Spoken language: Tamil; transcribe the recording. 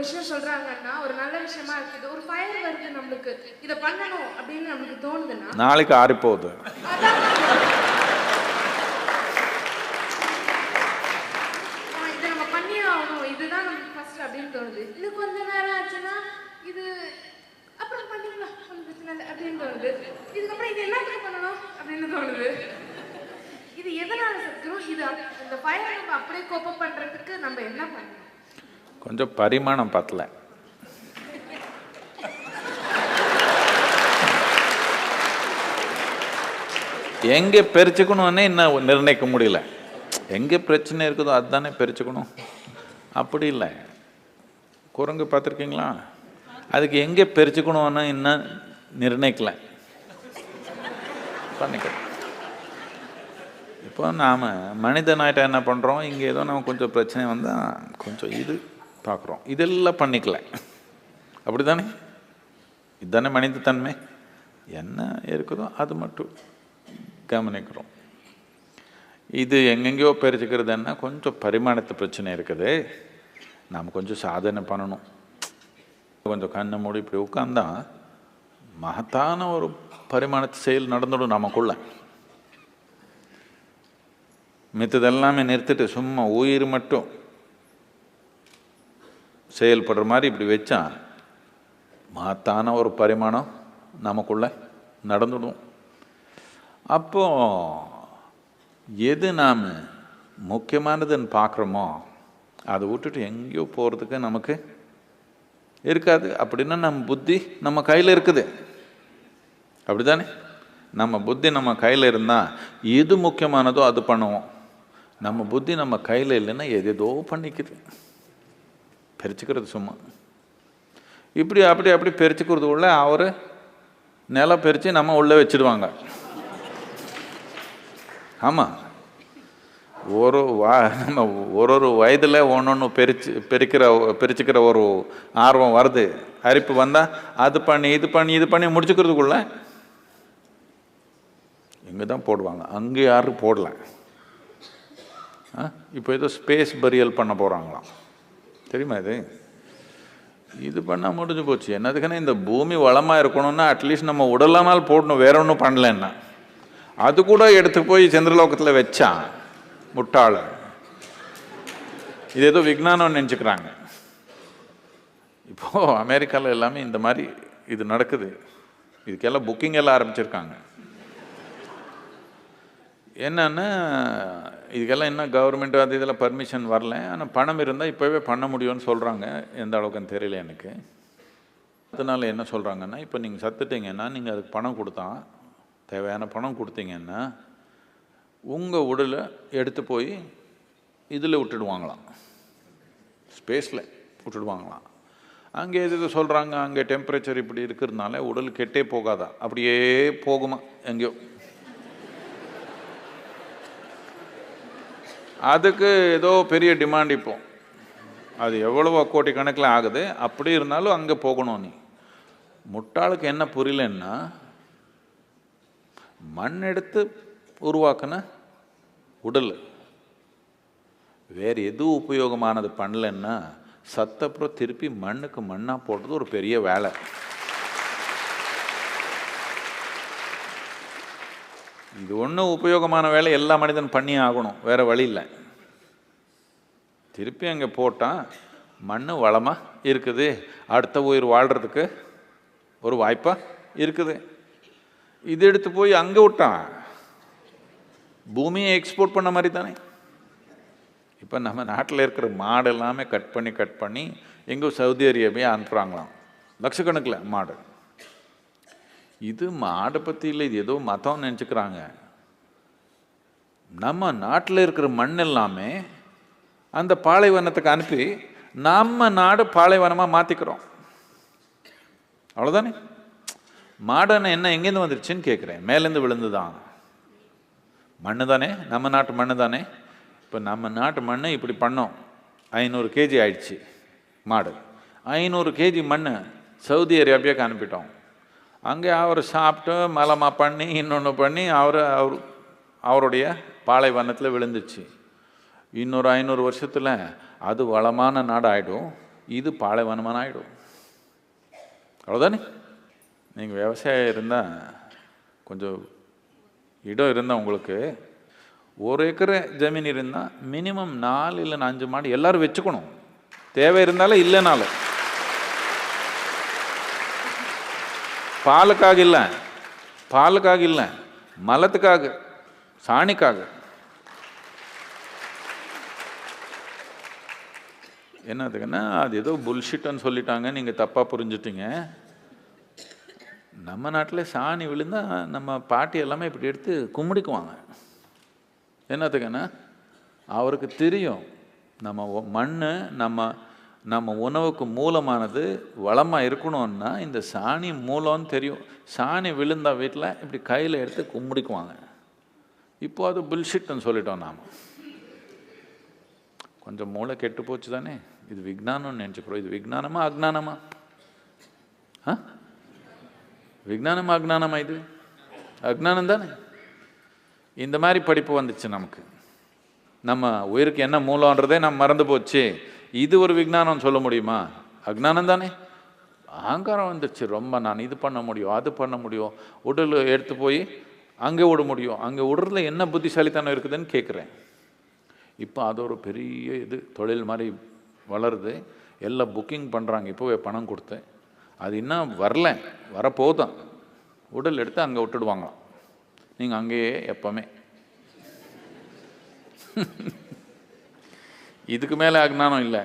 விஷயம் சொல்றாங்கன்னா ஒரு நல்ல விஷயமா இருக்குது ஒரு ஃபயர் வருது நம்மளுக்கு. இதை பண்ணணும் அப்படின்னு நம்மளுக்கு தோணுதுன்னா நாளைக்கு ஆறிப்போகுது ஆ, இதை நம்ம பண்ணியே ஆகணும். இதுதான் நமக்கு ஃபர்ஸ்ட் அப்படின்னு தோணுது. இன்னும் கொஞ்ச நேரம் ஆச்சுன்னா இது அப்புறம் பண்ணிக்கலாம் ஒன்றும் பிரச்சனை இல்லை அப்படின்னு தோணுது. இதுக்கப்புறம் இது என்னத்துக்கு பண்ணணும் அப்படின்னு தோணுது. இது எதனால சத்துரும் இது இந்த ஃபயரை நம்ம அப்படியே கோப்பம் பண்றதுக்கு நம்ம என்ன பண்ணணும்? கொஞ்சம் பரிமாணம் பத்தல. எங்கே பெருச்சுக்கணும்னே இன்னும் நிர்ணயிக்க முடியல. எங்கே பிரச்சனை இருக்குதோ அதுதானே பெருச்சுக்கணும். அப்படி இல்லை. குரங்கு பார்த்துருக்கீங்களா? அதுக்கு எங்கே பெருச்சுக்கணும்னு இன்னும் நிர்ணயிக்கல. பண்ணிக்கலாம் இப்போ நாம் மனிதனாயிட்ட என்ன பண்ணுறோம் இங்கே ஏதோ நம்ம கொஞ்சம் பிரச்சனை வந்தால் கொஞ்சம் இது பார்க்குறோம். இதெல்லாம் பண்ணிக்கல. அப்படி தானே இதுதானே மனிதத்தன்மை? என்ன இருக்குதோ அது மட்டும் கவனிக்கிறோம். இது எங்கெங்கேயோ பிரிச்சுக்கிறது என்ன கொஞ்சம் பரிமாணத்து பிரச்சனை இருக்குது. நாம் கொஞ்சம் சாதனை பண்ணணும். கொஞ்சம் கண்ணை மூடி இப்படி உட்காந்தா மகத்தான ஒரு பரிமாணத்து செயல் நடந்துடும் நமக்குள்ள. மித்ததெல்லாமே நிறுத்திட்டு சும்மா உயிர் மட்டும் செயல்படுற மாதிரி இப்படி வச்சா மாத்தான ஒரு பரிமாணம் நமக்குள்ள நடந்துடும். அப்போ எது நாம் முக்கியமானதுன்னு பார்க்குறோமோ அதை விட்டுட்டு எங்கேயோ போகிறதுக்கு நமக்கு இருக்காது. அப்படின்னா நம்ம புத்தி நம்ம கையில் இருக்குது. அப்படிதானே நம்ம புத்தி நம்ம கையில் இருந்தால் எது முக்கியமானதோ அது பண்ணுவோம். நம்ம புத்தி நம்ம கையில் இல்லைன்னா எதேதோ பண்ணிக்குது. பிரிச்சுக்கிறது சும்மா. இப்படி அப்படி அப்படி பிரிச்சுக்கிறது உள்ள அவர் நிலம் பிரித்து நம்ம உள்ளே வச்சிடுவாங்க. ஆமாம் ஒரு வா நம்ம ஒரு ஒரு வயதில் ஒன்று ஒன்று பிரிச்சு பெருக்கிற பிரிச்சுக்கிற ஒரு ஆர்வம் வருது. அரிப்பு வந்தால் அது பண்ணி இது பண்ணி இது பண்ணி முடிச்சுக்கிறதுக்குள்ள இங்கே தான் போடுவாங்க. அங்கே யாரும் போடல. ஆ? இப்போ ஏதோ ஸ்பேஸ் பரியல் பண்ண போகிறாங்களாம் தெரியுமா இது? இது பண்ணால் முடிஞ்சு போச்சு. என்னதுக்குன்னா இந்த பூமி வளமாக இருக்கணும்னா அட்லீஸ்ட் நம்ம உடலானால் போடணும். வேற ஒன்றும் பண்ணலன்னா. அது கூட எடுத்து போய் சந்திரலோகத்தில் வச்சா முட்டாள. இது ஏதோ விஜானம்னு நினச்சிக்கிறாங்க. இப்போது அமெரிக்காவில் எல்லாமே இந்த மாதிரி இது நடக்குது. இதுக்கெல்லாம் புக்கிங் எல்லாம் ஆரம்பிச்சிருக்காங்க. என்னன்னா இதுக்கெல்லாம் இன்னும் கவர்மெண்ட் அது இதெல்லாம் பர்மிஷன் வரல. ஆனால் பணம் இருந்தால் இப்போவே பண்ண முடியும்னு சொல்கிறாங்க எந்த அளவுக்குன்னு தெரியல எனக்கு. அதனால் என்ன சொல்கிறாங்கன்னா இப்போ நீங்கள் சத்துட்டீங்கன்னா நீங்கள் அதுக்கு பணம் கொடுத்தா தேவையான பணம் கொடுத்தீங்கன்னா உங்கள் உடலை எடுத்து போய் இதில் விட்டுடுவாங்களாம். ஸ்பேஸில் விட்டுடுவாங்களாம். அங்கே எது எது சொல்கிறாங்க அங்கே டெம்பரேச்சர் இப்படி இருக்கிறதுனால உடல் கெட்டே போகாதா? அப்படியே போகுமா எங்கேயோ. அதுக்கு ஏதோ பெரிய டிமாண்ட் இப்போ. அது எவ்வளவோ கோடி கணக்கில் ஆகுது. அப்படி இருந்தாலும் அங்கே போகணும் நீ. முட்டாளுக்கு என்ன புரியலன்னா மண் எடுத்து உருவாக்கின உடல். வேறு எது உபயோகமானது பண்ணலன்னா சத்தப்புறம் திருப்பி மண்ணுக்கு மண்ணாக போடுறது ஒரு பெரிய வேலை. இது ஒன்றும் உபயோகமான வேலை எல்லா மனிதன் பண்ணி ஆகணும். வேறு வழி இல்லை. திருப்பி அங்கே போட்டால் மண் வளமாக இருக்குது. அடுத்த உயிர் வாழ்கிறதுக்கு ஒரு வாய்ப்பாக இருக்குது. இது எடுத்து போய் அங்கே விட்டான் பூமியை எக்ஸ்போர்ட் பண்ண மாதிரி தானே. இப்போ நம்ம நாட்டில் இருக்கிற மாடு எல்லாமே கட் பண்ணி கட் பண்ணி எங்கே சவுதி அரேபியா அனுப்புகிறாங்களாம் லட்சக்கணக்கில் மாடு. இது மாடை பற்றி இல்லை இது ஏதோ மதம் நினச்சிக்கிறாங்க. நம்ம நாட்டில் இருக்கிற மண் எல்லாமே அந்த பாலைவனத்துக்கு அனுப்பி நம்ம நாடு பாலைவனமாக மாற்றிக்கிறோம் அவ்வளோதானே மாடனை என்ன எங்கேருந்து வந்துருச்சுன்னு கேட்குறேன் மேலேருந்து விழுந்துதான். மண்ணு தானே? நம்ம நாட்டு மண்ணு தானே? இப்போ நம்ம நாட்டு மண்ணை இப்படி பண்ணோம். ஐநூறு கேஜி ஆயிடுச்சு மாடு ஐநூறு கேஜி மண் சவுதி அரேபியாவுக்கு அனுப்பிட்டோம். அங்கே அவர் சாப்பிட்டு மலமாக பண்ணி இன்னொன்று பண்ணி அவர் அவர் அவருடைய பாலைவனத்தில் விழுந்துச்சு. இன்னொரு ஐநூறு வருஷத்தில் அது வளமான நாடாகிடும் இது பாலைவனமான ஆகிடும் அவ்வளோதானே நீங்கள் விவசாயம் இருந்தால் கொஞ்சம் இடம் இருந்தால் உங்களுக்கு ஒரு ஏக்கர் ஜமீன் இருந்தால் மினிமம் நாலு இல்லை அஞ்சு மாடு எல்லாரும் வச்சுக்கணும். தேவை இருந்தாலும் இல்லைனாலும். பாலுக்காக இல்லை. பாலுக்காக இல்லை. மலத்துக்காக சாணிக்காக. என்னதுக்குன்னா அது ஏதோ புல்ஷிட்டுன்னு சொல்லிட்டாங்க. நீங்கள் தப்பாக புரிஞ்சுட்டீங்க. நம்ம நாட்டில் சாணி விழுந்தா நம்ம பாட்டி எல்லாமே இப்படி எடுத்து கும்பிடிக்குவாங்க என்னத்துக்குன்னா அவருக்கு தெரியும். நம்ம மண் நம்ம நம்ம உணவுக்கு மூலமானது வளமாக இருக்கணும்னா இந்த சாணி மூலம்னு தெரியும். சாணி விழுந்தா வீட்டில் இப்படி கையில் எடுத்து கும்பிடிக்குவாங்க இப்போ அது புல்ஷிட்னு சொல்லிட்டோம் நாம். கொஞ்சம் மூளை கெட்டு போச்சு தானே? இது விஜானம்னு நினச்சிக்கிறோம் இது விஜானமா அஜ்ஞானமா? ஆ? விஜானமா அஜ்ஞானமா இது? அஜ்ஞானம் தானே? இந்த மாதிரி படிப்பு வந்துச்சு நமக்கு. நம்ம உயிருக்கு என்ன மூலன்றதே நம்ம மறந்து போச்சு. இது ஒரு விஜானம் சொல்ல முடியுமா? அக்ஞானம் தானே? அகங்காரம் வந்துடுச்சு ரொம்ப நான் இது பண்ண முடியும் அது பண்ண முடியும். உடல் எடுத்து போய் அங்கே விட முடியும். அங்கே விடுறதுல என்ன புத்திசாலித்தனம் இருக்குதுன்னு கேட்குறேன். இப்போ அது ஒரு பெரிய இது தொழில் மாதிரி வளருது. எல்லாம் புக்கிங் பண்ணுறாங்க இப்போவே பணம் கொடுத்து அது இன்னும் வரல. வரப்போதும் உடல் எடுத்து அங்கே விட்டுடுவாங்களாம். நீங்கள் அங்கேயே எப்போவுமே. இதுக்கு மேலே அஜ்ஞானம் இல்லை.